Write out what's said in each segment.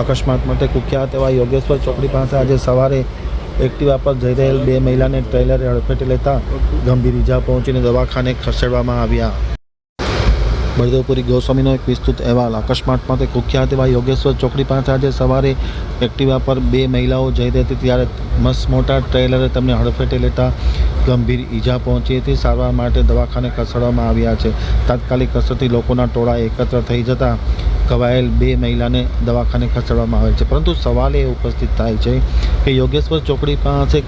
અકસ્માત માટે કુખ્યાત એવા યોગેશ્વર ચોકડી પાસે આજે સવારે એક્ટિવા પર જઈ રહેલ બે મહિલાને ટ્રેલરે હડફેટે લેતા ગંભીર ઈજા પહોંચીને દવાખાને ખસેડવામાં આવ્યા. બળદેવપુરી ગોસ્વામીનો એક વિસ્તૃત અહેવાલ. અકસ્માત માટે કુખ્યાત એવા યોગેશ્વર ચોકડી પાસે આજે સવારે એક્ટિવા પર બે મહિલાઓ જઈ રહી હતી ત્યારે મસ્ત મોટા ટ્રેલરે તેમને હડફેટે લેતા ગંભીર ઈજા પહોંચી હતી. સારવાર માટે દવાખાને ખસેડવામાં આવ્યા છે. તાત્કાલિક અસરથી લોકોના ટોળા એકત્ર થઈ જતા ઘવાયેલ બે મહિલાને દવાખાને ખસેડવામાં આવે છે. પરંતુ સવાલ એ ઉપસ્થિત થાય છે કે યોગેશ્વર ચોકડી પાસે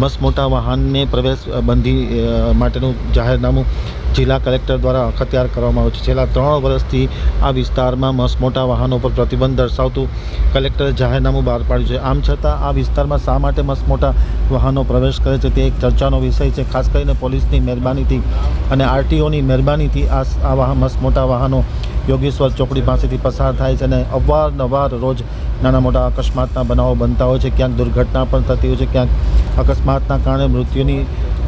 મસ્ત મોટા વાહનને પ્રવેશ બંધી માટેનું જાહેરનામું જિલ્લા કલેક્ટર દ્વારા અખત્યાર કરવામાં આવ્યું છે. છેલ્લા ત્રણ વર્ષથી આ વિસ્તારમાં મસ્ત મોટા વાહનો પર પ્રતિબંધ દર્શાવતું કલેક્ટરે જાહેરનામું બહાર પાડ્યું છે. આમ છતાં આ વિસ્તારમાં શા માટે મસ્ત મોટા વાહનો પ્રવેશ કરે છે તે એક ચર્ચાનો વિષય છે. ખાસ કરીને પોલીસની મહેરબાનીથી અને આરટીઓની મહેરબાનીથી આ આ વાહન મસ્ત મોટા વાહનો યોગેશ્વર ચોકડી પાસેથી પસાર થાય છે અને અવારનવાર રોજ નાના મોટા અકસ્માતના બનાવો બનતા હોય છે. ક્યાંક દુર્ઘટના પણ થતી હોય છે, ક્યાંક અકસ્માતના કારણે મૃત્યુની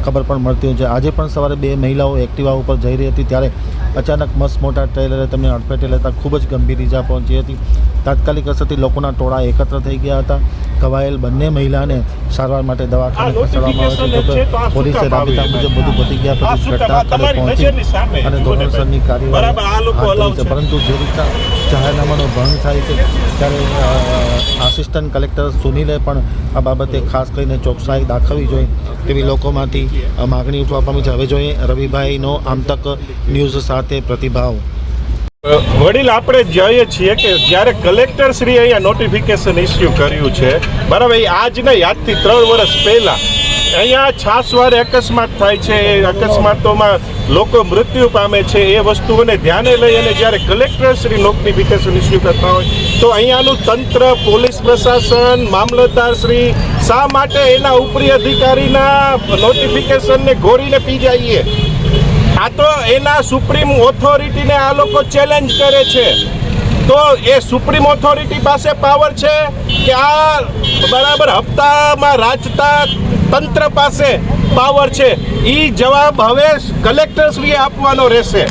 ખબર પણ મળતી હોય છે. આજે પણ સવારે બે મહિલાઓ એક્ટિવા ઉપર જઈ રહી હતી, ત્યારે અચાનક મસ્ત મોટા ટ્રેલરે તેમને અડફેટે લેતા ખૂબ જ ગંભીર ઈજા પહોંચી હતી. તાત્કાલિક અસરથી લોકોના ટોળા એકત્ર થઈ ગયા હતા. ઘવાયેલ બંને મહિલાને સારવાર માટે દવાખાને ખસેડવામાં આવે છે. જોકે પોલીસે રાબેતા મુજબ બધું પતી ગયા પછી ઘટનાસ્થળે પહોંચી અને ધોરણસરની કાર્યવાહી હાથ છે. છે. પરંતુ જે રીતના જાહેરનામાનો ભંગ થાય છે ત્યારે આસિસ્ટન્ટ કલેક્ટર સુનિલે પણ આ બાબતે ખાસ કરીને ચોકસાઈ દાખવવી જોઈએ તેવી લોકોમાંથી માગણી ઉઠવા પામી છે. હવે જોઈએ રવિભાઈનો આમતક ન્યૂઝ સાથે પ્રતિભાવ. વડીલ, આપણે જોઈએ છીએ કે જ્યારે કલેક્ટર શ્રી અહીંયા નોટિફિકેશન ઇસ્યુ કર્યું છે, બરાબર, એ આજ નહીં, આજથી ત્રણ વર્ષ પહેલા. અહીંયા છાસવારે અકસ્માત થાય છે, એ અકસ્માતોમાં લોકો મૃત્યુ પામે છે, એ વસ્તુઓને ધ્યાને લઈ અને જ્યારે કલેક્ટર શ્રી નોટિફિકેશન ઇસ્યુ કરતા હોય, તો અહીંયાનું તંત્ર, પોલીસ પ્રશાસન મામલતદાર શ્રી શા માટે એના ઉપરી અધિકારીના નોટિફિકેશનને ઘોરીને પી જઈએ આ તો એના સુપ્રીમ ઓથોરિટીને આ લોકો ચેલેન્જ કરે છે. તો એ સુપ્રીમ ઓથોરિટી પાસે પાવર છે કે આ બરાબર હપ્તામાં રાજતા તંત્ર પાસે પાવર છે. એ જવાબ હવે કલેક્ટરશ્રીએ આપવાનો રહેશે.